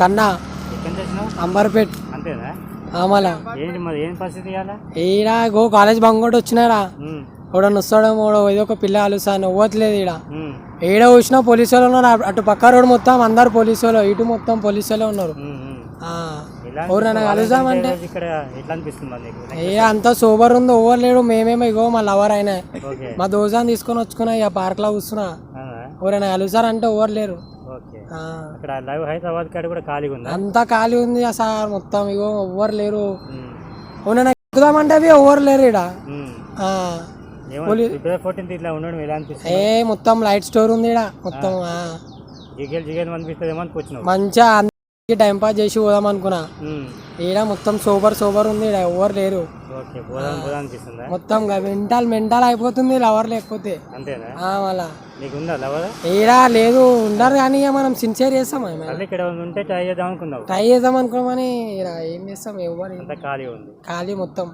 కన్నా అంబర్పేట్. ఈడ go college బంగోటి వచ్చినారా ఎవడన్నా వస్తాడేమో ఏదో ఒక పిల్ల అలుసాను ఇవ్వట్లేదు ఈడ. ఈడ చూసినా పోలీసు వాళ్ళు ఉన్నారు. అటు- పక్క రోడ్ మొత్తం అందరు పోలీసు వాళ్ళు ఇటు మొత్తం పోలీసు వాళ్ళే ఉన్నారు. ఎవరైనా ఏ అంత సూపర్ ఉంది ఓవర్ లేడు మేమేమో ఇగో మా లవర్ అయినా మా దోసాన్ని తీసుకొని వచ్చుకున్నా ఇక పార్క్లో కూర్చున్నా. ఎవరైనా కలుసారంటే ఓవర్ లేరు. లైవ్ హైదరాబాద్ కాడ కూడా ఖాళీగా ఉందా? అంతా ఖాళీ ఉంది సార్ మొత్తం. ఇగో ఎవ్వరు లేరు. ఎవరైనా ఎక్కుదామంటే అవి ఎవ్వరు లేరు అనిపిస్తుంది? ఏ మొత్తం లైట్ స్టోర్ ఉంది ఈడ. మొత్తం. జిగేల్ జిగేల్ అనిపిస్తుంది ఏమో మంచిగా అందరికి టైం పాస్ చేసి పోదాం అనుకున్నా. ఈడ మొత్తం సూపర్ సూపర్ ఉంది ఈడ ఎవ్వరు లేరు. మొత్తం మెంటల్ మెంటల్ అయిపోతుంది లవర్ లేకపోతే. మళ్ళా. ఈడ లేదు ఉండరు కానీ మనం సిన్సియర్ చేస్తాం ట్రై చేద్దాం చేద్దాం అనుకోమని ఈడ ఏం చేస్తాం ఎవరు అంతా ఖాళీ ఉంది. ఖాళీ మొత్తం.